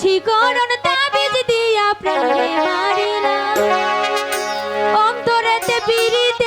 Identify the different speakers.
Speaker 1: শিকরণ তাবিজ দিয়া প্রাণে মারিলা অন্তরেতে পিড়িত